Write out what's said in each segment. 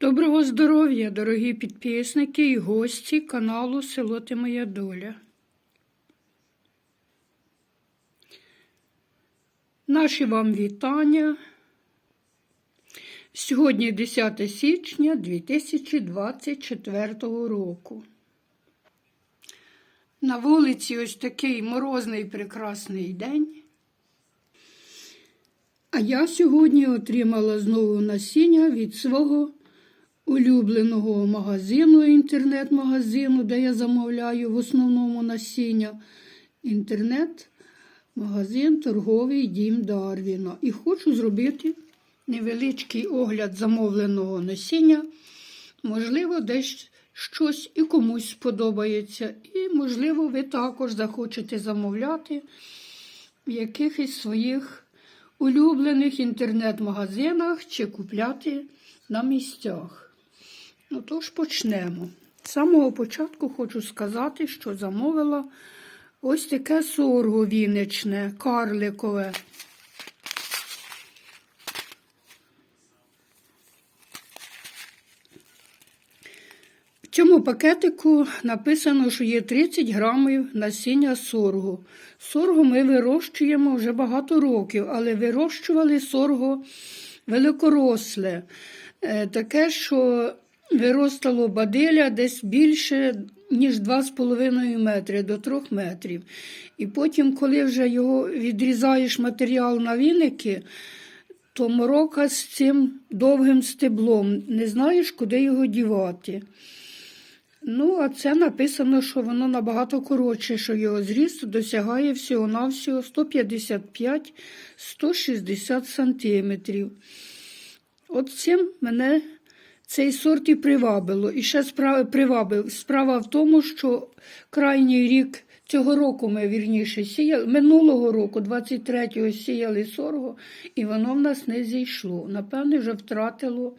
Доброго здоров'я, дорогі підписники і гості каналу Село Ти Моя Доля. Наші вам вітання. Сьогодні 10 січня 2024 року. На вулиці ось такий морозний прекрасний день. А я сьогодні отримала знову насіння від свого улюбленого магазину, інтернет-магазину, де я замовляю в основному насіння. Інтернет-магазин Торговий Дім Дарвіна. І хочу зробити невеличкий огляд замовленого насіння. Можливо, десь щось і комусь сподобається. І, можливо, ви також захочете замовляти в якихось своїх улюблених інтернет-магазинах чи купляти на місцях. Ну, тож почнемо. З самого початку хочу сказати, що замовила ось таке сорго віничне, карликове. В цьому пакетику написано, що є 30 грамів насіння соргу. Сорго ми вирощуємо вже багато років, але вирощували сорго великоросле. Е, Таке, що виростало бадиля десь більше, ніж 2,5 метри до 3 метрів. І потім, коли вже його відрізаєш матеріал на віники, то морока з цим довгим стеблом, не знаєш, куди його дівати. Ну, а це написано, що воно набагато коротше, що його зріст досягає всього-навсього 155-160 сантиметрів. От цим мене цей сорт і привабило. І ще справа, привабив. Справа в тому, що крайній рік цього року ми вірніше сіяли, минулого року, 23-го, сіяли сорго, і воно в нас не зійшло. Напевне, вже втратило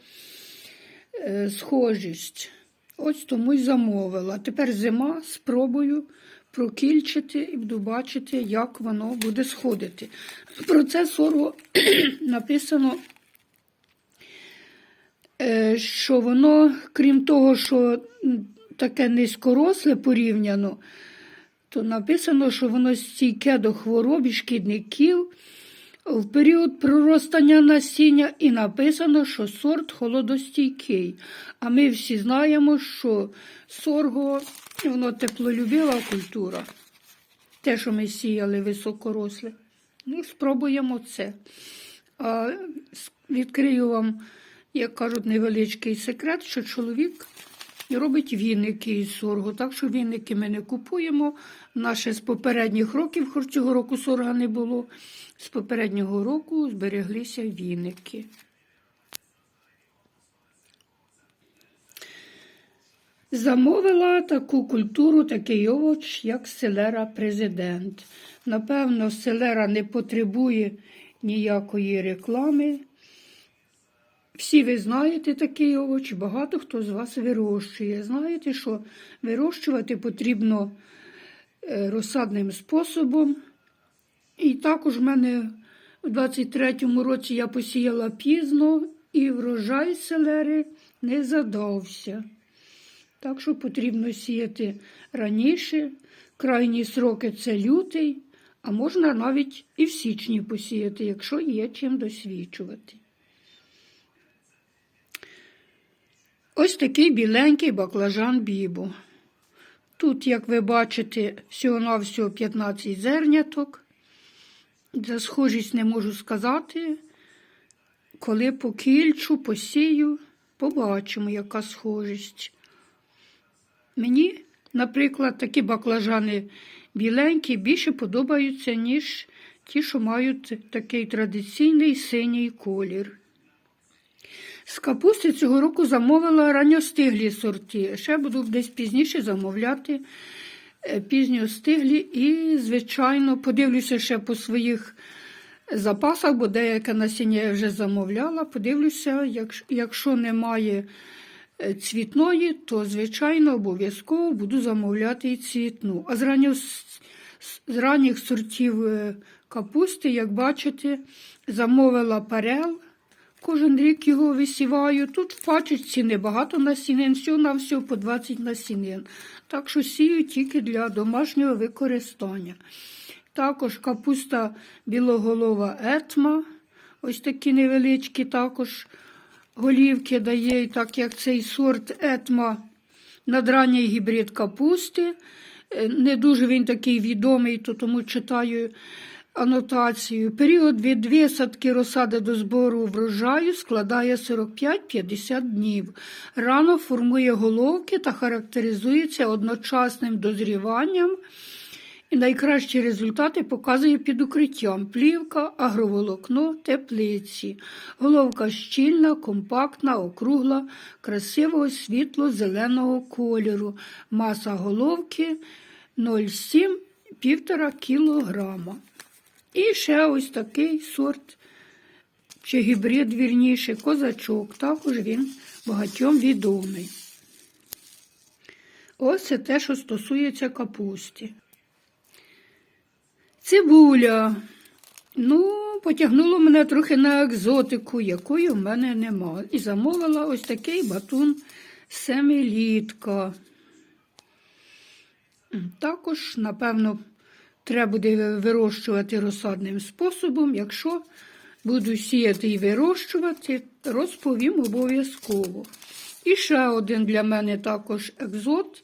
е, схожість. Ось тому й замовила. Тепер зима, спробую прокільчити і буду бачити, як воно буде сходити. Про це сорго написано що воно, крім того, що таке низькоросле порівняно, то написано, що воно стійке до хвороб і шкідників в період проростання насіння, і написано, що сорт холодостійкий. А ми всі знаємо, що сорго воно теплолюбива культура. Те, що ми сіяли високоросле. Ну, спробуємо це. А, Відкрию вам як кажуть, невеличкий секрет, що чоловік робить віники із соргу. Так що віники ми не купуємо. Наше з попередніх років, хоч цього року сорга не було, з попереднього року збереглися віники. Замовила таку культуру, такий овоч, як селера президент. Напевно, селера не потребує ніякої реклами. Всі ви знаєте такий овоч, багато хто з вас вирощує. Знаєте, що вирощувати потрібно е, розсадним способом. І також в мене у 23-му році я посіяла пізно і врожай селери не задався. Так що потрібно сіяти раніше. Крайні сроки це лютий, а можна навіть і в січні посіяти, якщо є чим досвідчувати. Ось такий біленький баклажан бібу. Тут, як ви бачите, всього-навсього 15 зерняток. За схожість не можу сказати. Коли покільчу, посію, побачимо, яка схожість. Мені, наприклад, такі баклажани біленькі більше подобаються, ніж ті, що мають такий традиційний синій колір. З капусти цього року замовила ранньостиглі сорти. Ще буду десь пізніше замовляти е, пізньостиглі і, звичайно, подивлюся ще по своїх запасах, бо деяке насіння я вже замовляла. Подивлюся, якщо немає е, цвітної, то, звичайно, обов'язково буду замовляти і цвітну. А з, ранньо, з ранніх сортів е, капусти, як бачите, замовила парел Кожен рік його висіваю. Тут в пачечці небагато насінин, всього на всього по 20 насінин. Так що сію тільки для домашнього використання. Також капуста білоголова етма. Ось такі невеличкі також голівки дає, так як цей сорт етма надранній гібрид капусти. Е, Не дуже він такий відомий, то тому читаю анотацію. Період від висадки розсади до збору врожаю складає 45-50 днів. Рано формує головки та характеризується одночасним дозріванням. І найкращі результати показує під укриттям плівка, агроволокно, теплиці. Головка щільна, компактна, округла, красивого світло-зеленого кольору. Маса головки 0,7-1,5 кілограма. І ще ось такий сорт, чи гібрид вірніше, козачок. Також він багатьом відомий. Ось це те, що стосується капусти. Цибуля. Ну, потягнуло мене трохи на екзотику, якої в мене нема. І замовила ось такий батун семилітка. Також, напевно, треба буде вирощувати розсадним способом. Якщо буду сіяти і вирощувати, розповім обов'язково. І ще один для мене також екзот.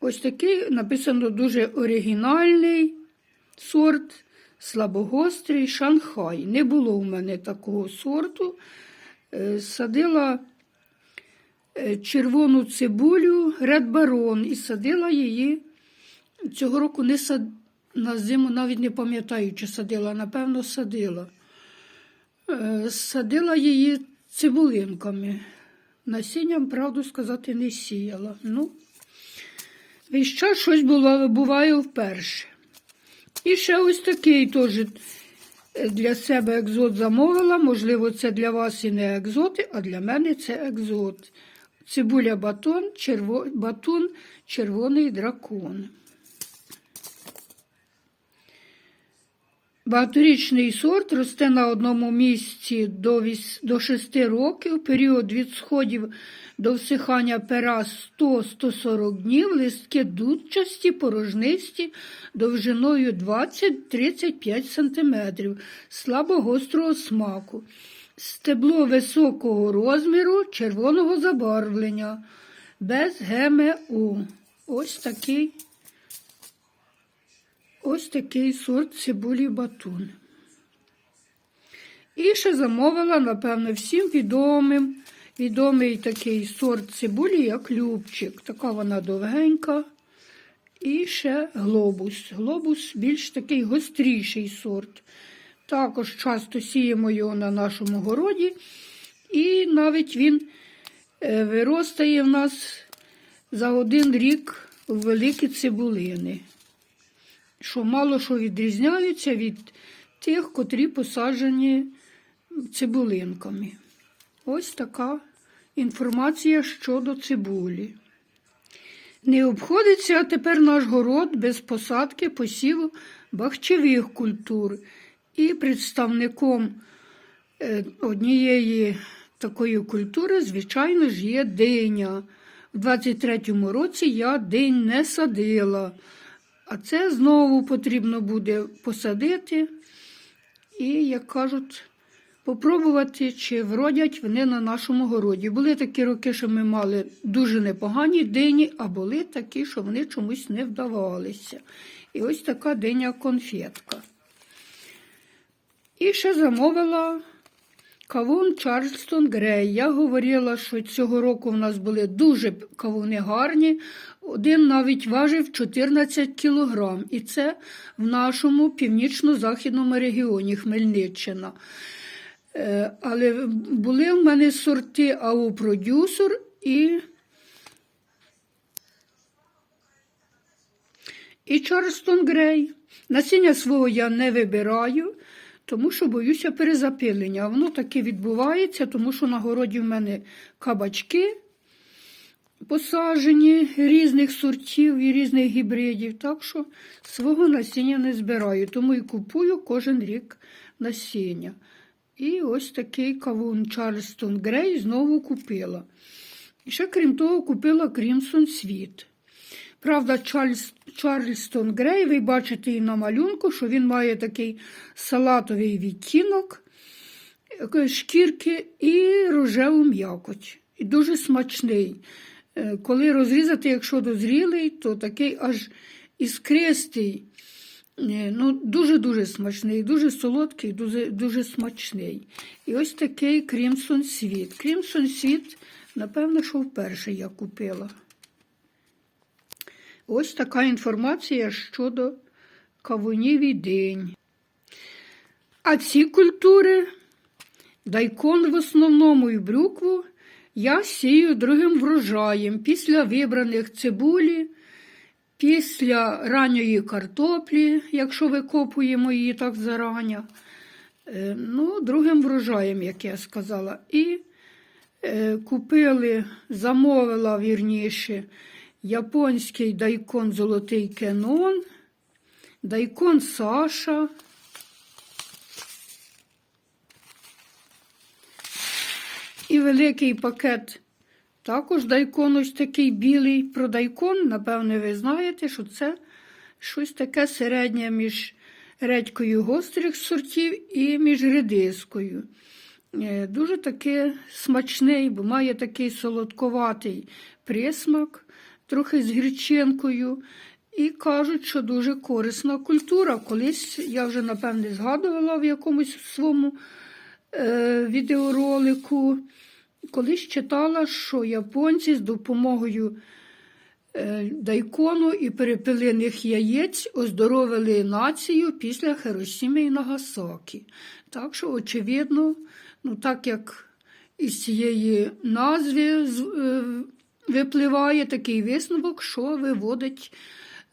Ось такий написано дуже оригінальний сорт, слабогострий Шанхай. Не було у мене такого сорту. Е, Садила е, червону цибулю Ред Барон і садила її. Цього року не сад... на зиму навіть не пам'ятаю, чи садила, напевно, садила. Е, Садила її цибулинками. Насінням, правду сказати, не сіяла. Ну, весь час щось було, буває вперше. І ще ось такий теж е, для себе екзот замовила. Можливо, це для вас і не екзоти, а для мене це екзот. Цибуля батон, черво... батун, червоний дракон. Багаторічний сорт росте на одному місці до, віс- до 6 років. Період від сходів до всихання пера 100-140 днів. Листки дудчасті, порожнисті, довжиною 20-35 см, слабогострого смаку. Стебло високого розміру, червоного забарвлення, без ГМО. Ось такий Ось такий сорт цибулі батун. І ще замовила, напевно, всім відомим, відомий такий сорт цибулі, як Любчик. Така вона довгенька. І ще глобус. Глобус більш такий гостріший сорт. Також часто сіємо його на нашому городі. І навіть він е, виростає в нас за один рік в великі цибулини що мало що відрізняються від тих, котрі посаджені цибулинками. Ось така інформація щодо цибулі. Не обходиться тепер наш город без посадки посіву бахчевих культур. І представником е, однієї такої культури, звичайно ж, є диня. У 23-му році я динь не садила. А це знову потрібно буде посадити і, як кажуть, попробувати, чи вродять вони на нашому городі. Були такі роки, що ми мали дуже непогані дині, а були такі, що вони чомусь не вдавалися. І ось така диня конфетка. І ще замовила кавун Чарльстон Грей. Я говорила, що цього року в нас були дуже кавуни гарні. Один навіть важив 14 кілограм. І це в нашому північно-західному регіоні Хмельниччина. Е, Але були в мене сорти АУ продюсер і. І Чарльстон Грей. Насіння свого я не вибираю, тому що боюся перезапилення. Воно таки відбувається, тому що на городі в мене кабачки посаджені різних сортів і різних гібридів. Так що свого насіння не збираю, тому і купую кожен рік насіння. І ось такий кавун Чарльстон Грей знову купила. І ще, крім того, купила Крімсон Світ. Правда, Чарльз, Чарльстон Грей, ви бачите і на малюнку, що він має такий салатовий відтінок е, шкірки і рожеву м'якоть. І дуже смачний. Е, Коли розрізати, якщо дозрілий, то такий аж іскристий. Е, Ну, дуже-дуже смачний, дуже солодкий, дуже, дуже смачний. І ось такий Крімсон Світ. Крімсон Світ, напевно, що вперше я купила. Ось така інформація щодо кавунів і день. А ці культури, дайкон в основному і брюкву, я сію другим врожаєм після вибраних цибулі, після ранньої картоплі, якщо викопуємо її так зарання. Е, Ну, другим врожаєм, як я сказала. І е, купили, замовила вірніше, японський дайкон Золотий Кенон, дайкон Саша. Великий пакет також дайкон ось такий білий. Про дайкон, напевне, ви знаєте, що це щось таке середнє між редькою гострих сортів і між редискою. Е, Дуже таки смачний, бо має такий солодковатий присмак, трохи з гірчинкою. І кажуть, що дуже корисна культура. Колись я вже, напевне, згадувала в якомусь своєму е, відеоролику. Колись читала, що японці з допомогою е, дайкону і перепелиних яєць оздоровили націю після Хиросіми і Нагасакі. Так що, очевидно, ну так як із цієї назви е, випливає такий висновок, що виводить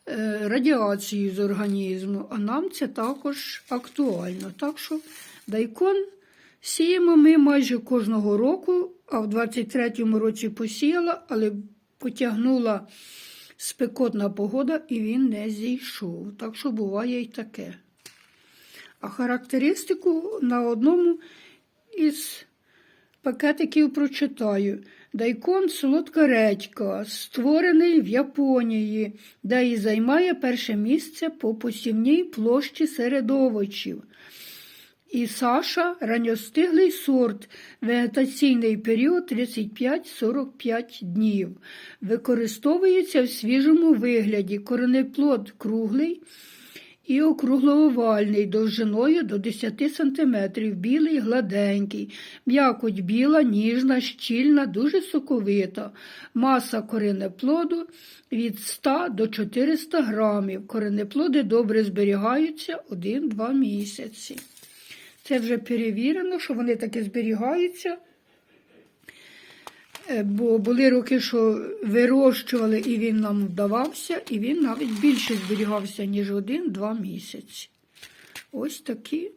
е, радіацію з організму, а нам це також актуально. Так що дайкон сіємо ми майже кожного року, а в 23-му році посіяла, але потягнула спекотна погода і він не зійшов. Так що буває і таке. А характеристику на одному із пакетиків прочитаю. Дайкон солодка редька, створений в Японії, де і займає перше місце по посівній площі серед овочів. І Саша ранньостиглий сорт, вегетаційний період 35-45 днів. Використовується в свіжому вигляді. Коренеплод круглий і округлоовальний, довжиною до 10 см, білий, гладенький, м'якоть біла, ніжна, щільна, дуже соковита. Маса коренеплоду від 100 до 400 грамів. Коренеплоди добре зберігаються 1-2 місяці. Це вже перевірено, що вони таки зберігаються. Е, Бо були роки, що вирощували, і він нам вдавався, і він навіть більше зберігався, ніж один-два місяці. Ось такі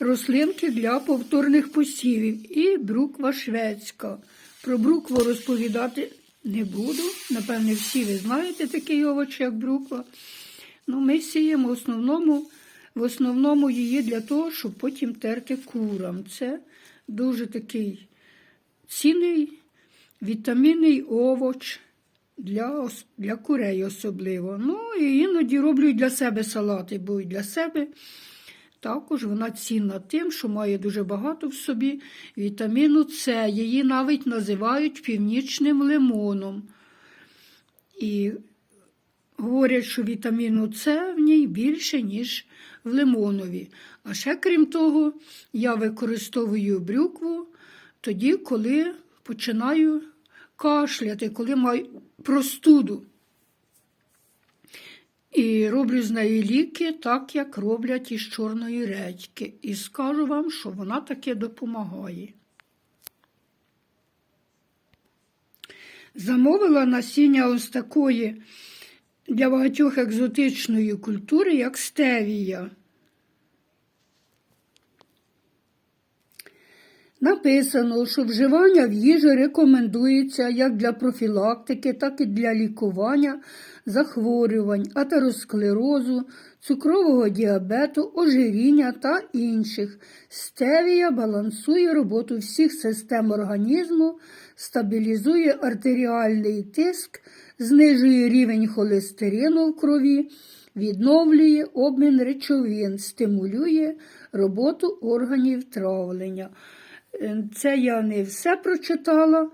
рослинки для повторних посівів. І бруква шведська. Про брукву розповідати не буду. Напевне, всі ви знаєте такий овоч, як бруква. Ну, ми сіємо в основному, в основному її для того, щоб потім терти курам. Це дуже такий цінний вітамінний овоч для, для курей особливо. Ну і іноді роблю і для себе салати, бо і для себе також вона цінна тим, що має дуже багато в собі вітаміну С. Її навіть називають північним лимоном. І говорять, що вітаміну С в ній більше, ніж в лимонові. А ще крім того, я використовую брюкву тоді, коли починаю кашляти, коли маю простуду. І роблю з неї ліки, так як роблять із чорної редьки. І скажу вам, що вона таке допомагає. Замовила насіння ось такої для багатьох екзотичної культури, як стевія. Написано, що вживання в їжі рекомендується як для профілактики, так і для лікування захворювань, атеросклерозу, цукрового діабету, ожиріння та інших. Стевія балансує роботу всіх систем організму, стабілізує артеріальний тиск, знижує рівень холестерину в крові, відновлює обмін речовин, стимулює роботу органів травлення. Е, Це я не все прочитала,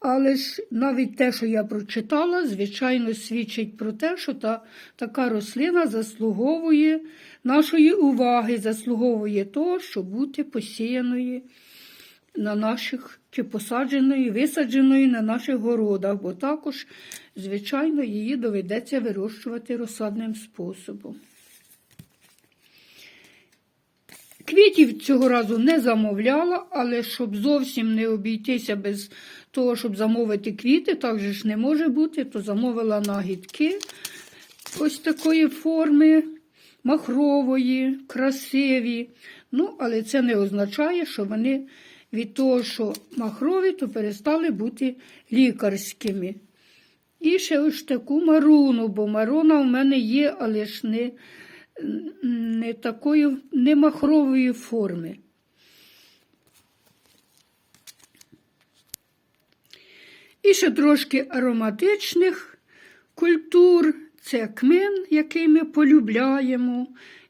але ж навіть те, що я прочитала, звичайно, свідчить про те, що та, така рослина заслуговує нашої уваги, заслуговує того, щоб бути посіяною на наших чи посадженою, висадженою на наших городах, бо також, звичайно, її доведеться вирощувати розсадним способом. Квітів цього разу не замовляла, але щоб зовсім не обійтися без того, щоб замовити квіти, так же ж не може бути, то замовила нагідки ось такої форми, махрової, красиві. Ну, але це не означає, що вони від того, що махрові, то перестали бути лікарськими. І ще ось таку маруну, бо марона в мене є, але ж не, не такої, не махрової форми. І ще трошки ароматичних культур. Це кмин, який ми полюбляємо.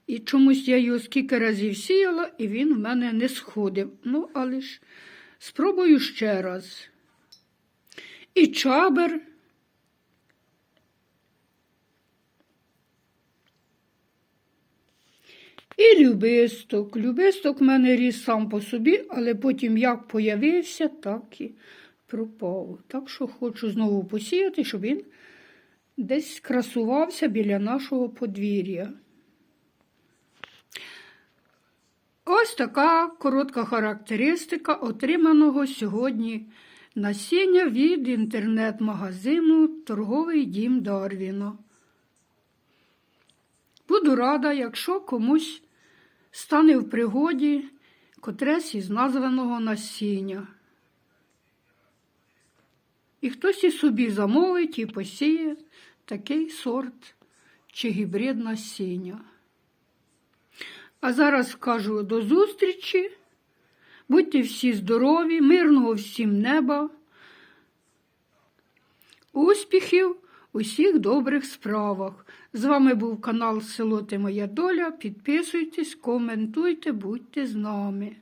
І чомусь я його скільки разів сіяла, і він в мене не сходив. Ну, але ж спробую ще раз. І чабер. І любисток. Любисток в мене ріс сам по собі, але потім як появився, так і пропав. Так що хочу знову посіяти, щоб він десь красувався біля нашого подвір'я. Ось така коротка характеристика отриманого сьогодні насіння від інтернет-магазину Торговий дім Дарвіна. Буду рада, якщо комусь стане в пригоді котресь із названого насіння. І хтось і собі замовить і посіє такий сорт чи гібрид насіння. А зараз кажу до зустрічі. Будьте всі здорові, мирного всім неба, успіхів у всіх добрих справах. З вами був канал Село Ти Моя Доля. Підписуйтесь, коментуйте, будьте з нами.